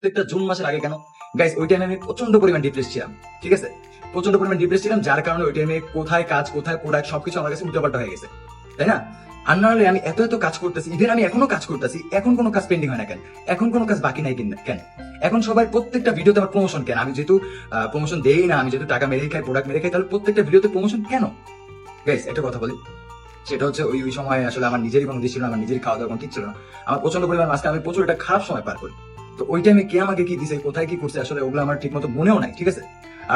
প্রত্যেকটা জুন মাসের আগে কেন? গাইস ওই টাইমে আমি প্রচণ্ড পরিমাণ ডিপ্রেস ছিলাম, ঠিক আছে? প্রচণ্ড পরিমাণ ডিপ্রেস ছিলাম, যার কারণে ওই টাইমে কোথায় কাজ, কোথায় প্রোডাক্ট সবকিছু আমার কাছে উল্টোপাল্টা হয়ে গেছে, তাই না? আর না হলে আমি এত এত কাজ করতেছি ইভেন আমি এখনও কাজ করতেছি, এখন কোনো কাজ পেন্ডিং হয় না কেন? এখন কোনো কাজ বাকি নাই কিন- এখন সবাই প্রত্যেকটা ভিডিওতে আমার প্রমোশন কেন? আমি যেহেতু প্রমোশন দেই না, আমি যেহেতু টাকা মেরে খাই প্রোডাক্ট মেরে খাই, তাহলে প্রত্যেকটা ভিডিওতে প্রমোশন কেন? গাইস একটা কথা বলি। সেটা হচ্ছে ওই ওই সময় আসলে আমার নিজেরই কোনো দিক ছিল আমার নিজেরই খাওয়া দাওয়া কোনো ঠিক ছিল না। আমার প্রচণ্ড পরিমাণ মাঝকে আমি প্রচুর একটা খারাপ সময় পার করি। তো ওই টাইমে কে আমাকে কি দিছে, কোথায় কি করছে, আসলে ওগুলো আমার ঠিক মতো মনেও নাই, ঠিক আছে?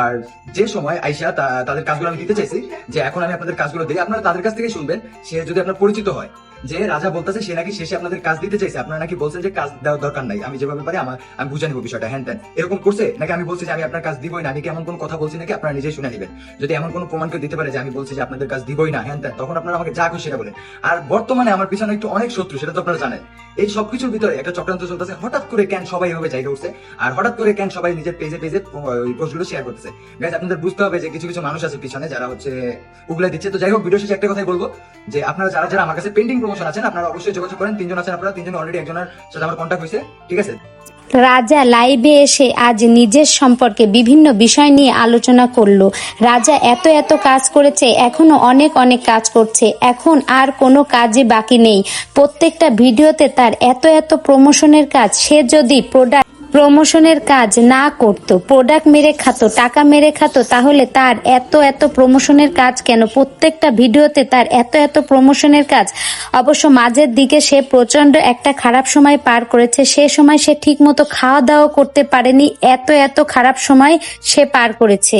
আর যে সময় আইসা তাদের কাজগুলো আমি দিতে চাইছি, যে এখন আমি আপনাদের কাজগুলো দিই, আপনারা তাদের কাছ থেকে শুনবেন, সে যদি আপনার পরিচিত হয়। যে রাজা বলতেছে সে নাকি শেষে আপনাদের কাজ দিতে চাইছে। আপনারা নাকি বলছেন যে কাজ দেওয়ার দরকার নাই, আমি যেভাবে পারি আমার আমি বুঝে নিব বিষয়টা। হ্যান ত্যান, এরকম করছে? নাকি আমি বলছি যে আমি আপনার কাজ দিবই না, আমি কি এমন কোনো কথা বলছি নাকি? আপনারা নিজেই শুনে নেবেন। যদি এমন কোনো প্রমাণ কেউ দিতে পারে যে আমি বলছি যে আপনাদের কাজ দিবই না, হ্যান ত্যান, তখন আপনারা আমাকে যা খুশি সেটা বলেন। আর বর্তমানে আমার পিছনে একটু অনেক শত্রু, সেটা তো আপনারা জানেন। এই সবকিছুর ভিতরে একটা চক্রান্ত চলতেছে। হঠাৎ করে কেন সবাই এভাবে জায়গা উঠছে। আর হঠাৎ করে কেন সবাই নিজের পেজে পেজে পোস্টগুলো শেয়ার করতেছে। গাইজ আপনাদের বুঝতে হবে যে কিছু কিছু মানুষ আছে পিছনে, যারা হচ্ছে উগলে দিচ্ছে। তো যাই হোক ভিডিও শেষে একটা কথাই বলব, যে আপনারা যারা যারা আমার কাছে পেন্ডিং প্রমোশন আছেন, আপনারা অবশ্যই যোগাযোগ করেন। তিনজন আছেন আপনারা, তিনজন অলরেডি একজনের সাথে আমার কন্ট্যাক্ট হয়েছে, ঠিক আছে? রাজা লাইভে এসে আজ নিজের সম্পর্কে বিভিন্ন বিষয় নিয়ে আলোচনা করল। রাজা এত এত কাজ করেছে, এখনও অনেক অনেক কাজ করছে। এখন আর কোনো কাজই বাকি নেই। প্রত্যেকটা ভিডিওতে তার এত এত প্রমোশনের কাজ, সে যদি প্রোডাক্ট প্রমোশনের কাজ না করত প্রোডাক্ট মেরে খাতো, টাকা মেরে খাতো, তাহলে তার এত এত প্রমোশনের কাজ কেন? প্রত্যেকটা ভিডিওতে তার এত এত প্রমোশনের কাজ। অবশ্য মাঝের দিকে সে প্রচণ্ড একটা খারাপ সময় পার করেছে, সে সময় সে ঠিকমতো খাওয়া দাওয়া করতে পারেনি, এত এত খারাপ সময় সে পার করেছে।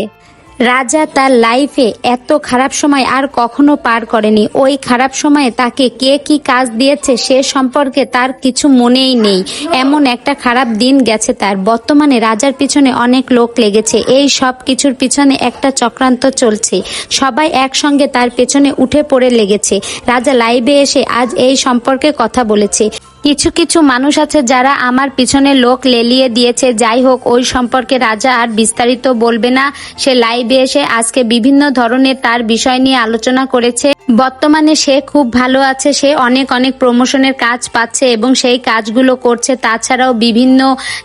রাজা তার লাইফে এত খারাপ সময় আর কখনো পার করেনি। ওই খারাপ সময়ে তাকে কে কি কাজ দিয়েছে সে সম্পর্কে তার কিছু মনেই নেই। এমন একটা খারাপ দিন গেছে তার। বর্তমানে রাজার পিছনে অনেক লোক লেগেছে। এই সব কিছুর পিছনে একটা চক্রান্ত চলছে। সবাই একসঙ্গে তার পেছনে উঠে পড়ে লেগেছে। রাজা লাইভে এসে আজ এই সম্পর্কে কথা বলেছে। কিছু কিছু মানুষ আছে যারা আমার পিছনে লোক লেলিয়ে দিয়েছে। যাই হোক, ওই সম্পর্কে রাজা আর বিস্তারিত বলবে না। সে লাইভে এসে আজকে বিভিন্ন ধরনের তার বিষয় নিয়ে আলোচনা করেছে। বর্তমানে সে খুব ভালো আছে। সে অনেক অনেক প্রমোশনের কাজ পাচ্ছে এবং সেই কাজগুলো করছে। তাছাড়াও বিভিন্ন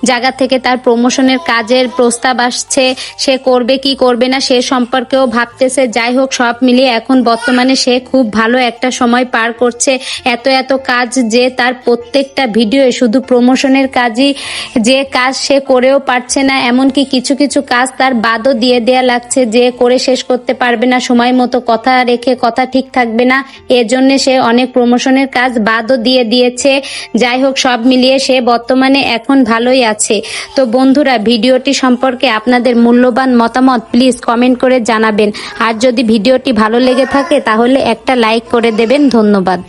জায়গা থেকে তার প্রমোশনের কাজের প্রস্তাব আসছে। সে করবে কি করবে না সে সম্পর্কেও ভাবতেছে। যাই হোক, সব মিলিয়ে এখন বর্তমানে সে খুব ভালো একটা সময় পার করছে। এত এত কাজ যে তার প্রত্যেকটা ভিডিও শুধু প্রমোশনের কাজই যে কাজ সে করেও পারছে না, এমনকি কিছু কিছু কাজ তার বাদও দিয়ে দেয়া লাগছে যে করে শেষ করতে পারবে না, সময় মতো কথা রেখে কথা ঠিক থাকবে না। এজন্য সে অনেক প্রমোশনের কাজ বাদও দিয়ে দিয়েছে। যাই হোক, সব মিলিয়ে সে বর্তমানে এখন ভালোই আছে। তো বন্ধুরা, ভিডিওটি সম্পর্কে আপনাদের মূল্যবান মতামত প্লিজ কমেন্ট করে জানাবেন। আর যদি ভিডিওটি ভালো লেগে থাকে, তাহলে একটা লাইক করে দেবেন। ধন্যবাদ।